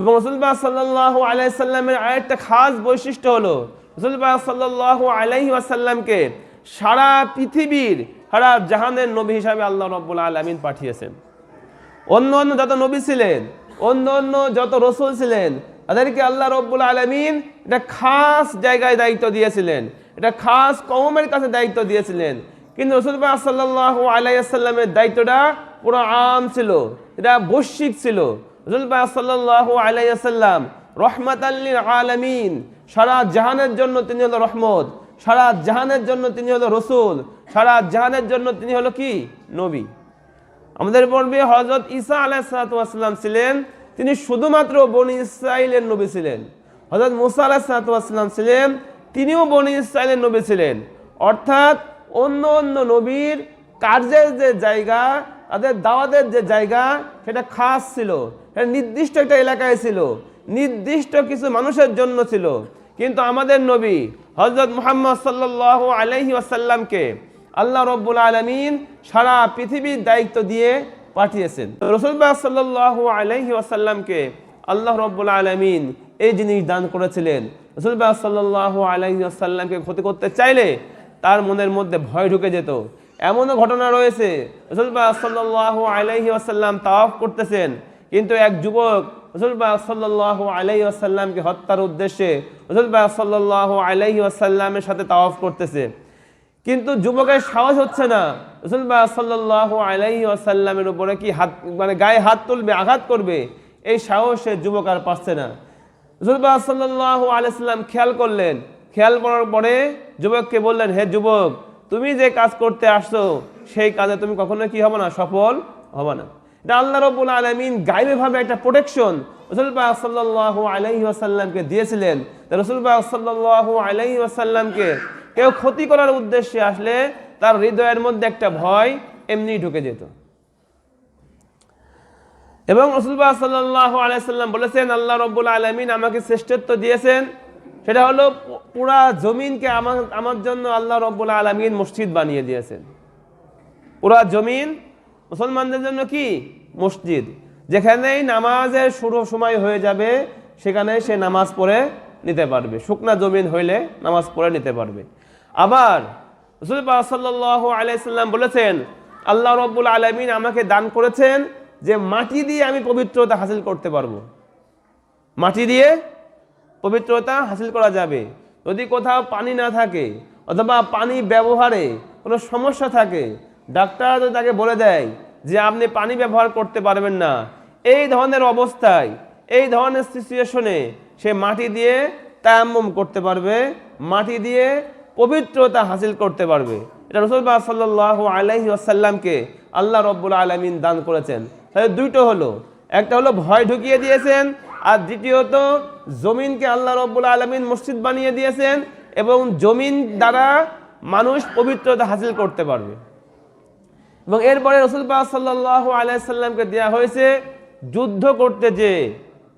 এবং রসুলবাহ সাল্লাহ আলাইসাল্লামের আরেকটা খাস বৈশিষ্ট্য হলো রসুলবাহ সাল্লাহ আলাইহি আসাল্লামকে সারা পৃথিবীর, সারা জাহানের নবী হিসাবে আল্লাহ রব্বুল আলমিন পাঠিয়েছেন। অন্য অন্য যত নবী ছিলেন, অন্য অন্য যত রসুল ছিলেন, তাদেরকে আল্লাহ রব্বুল আলমিন এটা খাস জায়গায় দায়িত্ব দিয়েছিলেন এটা খাস কওমের কাছে দায়িত্ব দিয়েছিলেন। কিন্তু রসুলবাহ সাল্লাহ আলাইসাল্লামের দায়িত্বটা পুরো আম ছিল, এটা বৈশ্বিক ছিল। সাল্লাহ আলাইসাল্লাম রহমাত আল্লিল আলমিন, সারা জাহানের জন্য তিনি হলো রহমত, সারা জাহানের জন্য তিনি হলো রসুল, সারা জাহানের জন্য তিনি হলো কি? নবী। আমাদের পূর্বে হজরত ঈসা আলাহিসাল্লাম ছিলেন, তিনি শুধুমাত্র বনি ইসরায়েলের নবী ছিলেন। হজরত মুসা আলাহিসাল্লাম ছিলেন, তিনিও বনি ইসরায়েলের নবী ছিলেন। অর্থাৎ অন্য অন্য নবীর কার্যের যে জায়গা তাদের দাওয়াতের যে জায়গা, সেটা খাস ছিল। সেটা নির্দিষ্ট একটা এলাকায় ছিল। নির্দিষ্ট কিছু মানুষের জন্য ছিল। কিন্তু আমাদের নবী হজরত মুহাম্মদ সাল্লাহ আলহি আসাল্লামকে আল্লাহ রব্বুল আলমিন সারা পৃথিবীর দায়িত্ব দিয়ে পাঠিয়েছেন। রসুলবাহ সাল্লাহ আলহি আসাল্লামকে আল্লাহ রব্বুল আলমিন এই জিনিস দান করেছিলেন। রসুলবাহ সাল্লাহ আলহি আসাল্লামকে ক্ষতি করতে চাইলে তার মনের মধ্যে ভয় ঢুকে যেত। এমনও ঘটনা রয়েছে। রসুলবাহ সাল্লাহ করতেছেন। কিন্তু এক যুবক রসুলবাহ সাল্লাহ আলহি আসাল্লামকে হত্যার উদ্দেশ্যে রসুলবাহ সাল্লাহ আলহি আসাল্লামের সাথে তাওয়াফ করতেছে। কিন্তু যুবকের সাহস হচ্ছে না। রসুলবাহ সাল্লাহ আলাইহি আসাল্লামের উপরে কি হাত মানে গায়ে হাত তুলবে, আঘাত করবে? এই সাহস যুবক আর পাচ্ছে না। রসুলবাহ সাল্লাহ আলাইসাল্লাম খেয়াল করলেন। খেয়াল করার পরে যুবককে বললেন, হে যুবক তুমি যে কাজ করতে আসছো, সেই কাজে তুমি কখনো কি হবে না? সফল হবে না। এটা আল্লাহ রবুল আলমিন গাইবেভাবে একটা প্রোটেকশন রসুলবাহ সাল্লাহ আলাইহি আসাল্লামকে দিয়েছিলেন। রসুলবাহ সাল্লাহ আলাইহি আসাল্লামকে কেউ ক্ষতি করার উদ্দেশ্যে আসলে তার হৃদয়ের মধ্যে একটা ভয় এমনি ঢুকে যেত। এবং রসুলবাহ সাল্লাহ আলাইসাল্লাম বলেছেন, আল্লাহ রব্বুল আলমিন আমাকে শ্রেষ্ঠত্ব দিয়েছেন। সেটা হলো পুরা জমিনকে আমার আমার জন্য আল্লাহ রব্বুল আলমিন মসজিদ বানিয়ে দিয়েছেন। পুরা জমিন মুসলমানদের জন্য কি? মসজিদ। যেখানেই নামাজের শুরু সময় হয়ে যাবে সেখানে সে নামাজ পড়ে নিতে পারবে। শুকনা জমিন হইলে নামাজ পড়ে নিতে পারবে। আবার আলাইসাল্লাম বলেছেন, আল্লাহ রব্বুল আলমিন আমাকে দান করেছেন যে মাটি দিয়ে আমি পবিত্রতা হাসিল করতে পারব। মাটি দিয়ে পবিত্রতা হাসিল করা যাবে। যদি কোথাও পানি না থাকে অথবা পানি ব্যবহারে কোনো সমস্যা থাকে, ডাক্তার যদি তাকে বলে দেয় যে আপনি পানি ব্যবহার করতে পারবেন না। এই ধরনের অবস্থায়, এই ধরনের সিচুয়েশনে সে মাটি দিয়ে তায়াম্মম করতে পারবে, মাটি দিয়ে পবিত্রতা হাসিল করতে পারবে। এটা রসুলবাহ সাল্লাহ আলাইহি আসাল্লামকে আল্লাহ রব্বুল আলমিন দান করেছেন। তাহলে দুইটো হলো। একটা হলো ভয় ঢুকিয়ে দিয়েছেন আর দ্বিতীয়ত, জমিনকে আল্লাহ রব্বুল আলমিন মসজিদ বানিয়ে দিয়েছেন এবং জমিন দ্বারা মানুষ পবিত্রতা হাসিল করতে পারবে। এবং এরপরে রসুলবাহ সাল্লাহ আলাইসাল্লামকে দেওয়া হয়েছে যুদ্ধ করতে যে,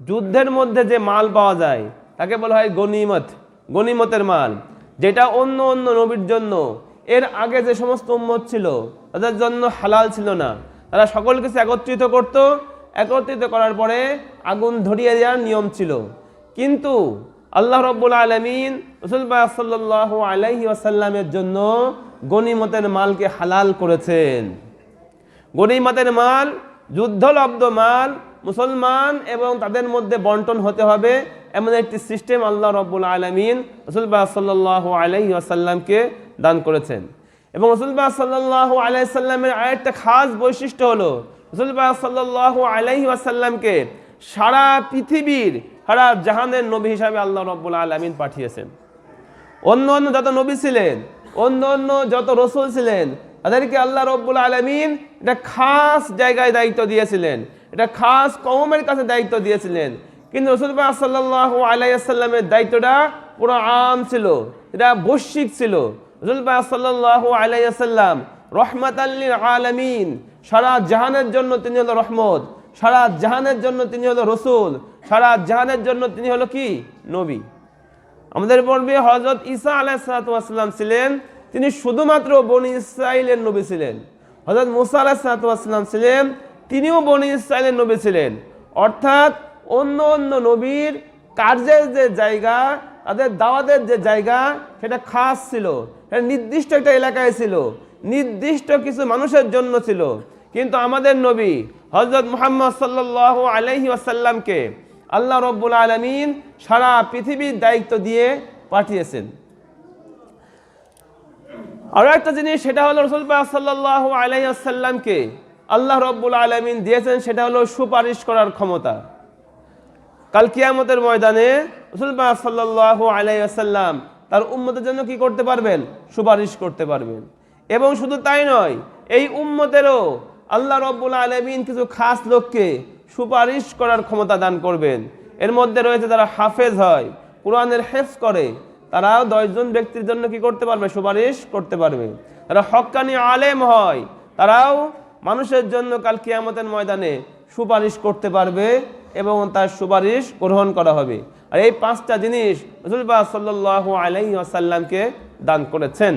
যুদ্ধের মধ্যে যে মাল পাওয়া যায়, তাকে বলা হয় গনিমত, গনিমতের মাল, যেটা অন্য অন্য নবীর জন্য, এর আগে যে সমস্ত উম্মত ছিল, তাদের জন্য হালাল ছিল না। তারা সকল কিছু একত্রিত করত একত্রিত করার পরে আগুন ধরিয়ে দেওয়ার নিয়ম ছিল। কিন্তু আল্লাহ রব্বুল আলমিন রসুলবাহ সাল্লাহ আলাইহি আসাল্লামের জন্য গনিমতের মালকে হালাল করেছেন। গনিমতের মাল, যুদ্ধলব্ধ মাল, মুসলমান এবং তাদের মধ্যে বন্টন হতে হবে এমন একটি সিস্টেম আল্লাহ রব্বুল আলমিন রসুলবাহ সাল্লাহ আলাইহি আসাল্লামকে দান করেছেন। এবং রসুলবাহ সাল্লাহ আলাইসাল্লামের আরেকটা খাস বৈশিষ্ট্য হলো সাল্লাহ আলাইহি আসাল্লামকে সারা পৃথিবীর, সারা জাহানের নবী হিসাবে আল্লাহ রব্বুল আলমিন পাঠিয়েছেন। অন্য অন্য যত নবী ছিলেন, অন্য অন্য যত রসুল ছিলেন, তাদেরকে আল্লাহ রব্বুল আলমিন এটা খাস জায়গায় দায়িত্ব দিয়েছিলেন এটা খাস কওমের কাছে দায়িত্ব দিয়েছিলেন। কিন্তু রসুলবাহ সাল্লাহ আলাইসাল্লামের দায়িত্বটা পুরো আম ছিল, এটা বৈশ্বিক ছিল। রসুলবাহ সাল্লাহ আলাইসাল্লাম রহমাত আল্লিল আলমিন। সারা জাহানের জন্য তিনি হলো রহমত। সারা জাহানের জন্য তিনি হলো রসুল। সারা জাহানের জন্য তিনি হলো কি? নবী। আমাদের পূর্বে হজরত ঈসা আলাহিসাল্লাম ছিলেন। তিনি শুধুমাত্র বনি ইসরায়েলের নবী ছিলেন। হজরত মুসা আলাহিসাল্লাম ছিলেন। তিনিও বনি ইসরায়েলের নবী ছিলেন। অর্থাৎ অন্য অন্য নবীর কার্যের যে জায়গা, তাদের দাওয়াতের যে জায়গা, সেটা খাস ছিল। সেটা নির্দিষ্ট একটা এলাকায় ছিল। নির্দিষ্ট কিছু মানুষের জন্য ছিল। কিন্তু আমাদের নবী হজরত মুহাম্মদ সাল্লাহ আলহি আসাল্লামকে আল্লাহ রব্বুল আলমিন সারা পৃথিবীর দায়িত্ব দিয়ে পাঠিয়েছেন। আরও একটা জিনিস, সেটা হলো রসুল সাল্লাহ আলাইসাল্লামকে আল্লাহ রব্বুল আলমিন দিয়েছেন, সেটা হলো সুপারিশ করার ক্ষমতা। কাল কিয়ামতের ময়দানে রসুল সাল্লাহ আলাইসাল্লাম তার উম্মতের জন্য কি করতে পারবেন? সুপারিশ করতে পারবেন। এবং শুধু তাই নয়, এই উম্মতেরও আল্লাহ রব্বুল আলমিন কিছু খাস লোককে সুপারিশ করার ক্ষমতা দান করবেন। এর মধ্যে রয়েছে যারা হাফেজ হয়, কোরআনের হেফ করে, তারাও দশজন ব্যক্তির জন্য কি করতে পারবে? সুপারিশ করতে পারবে। তারা হক্কানি আলেম হয়, তারাও মানুষের জন্য কাল কিয়ামতের ময়দানে সুপারিশ করতে পারবে এবং তার সুপারিশ গ্রহণ করা হবে। আর এই পাঁচটা জিনিস রসুলবাহ সাল্লাহ আলাই আসাল্লামকে দান করেছেন।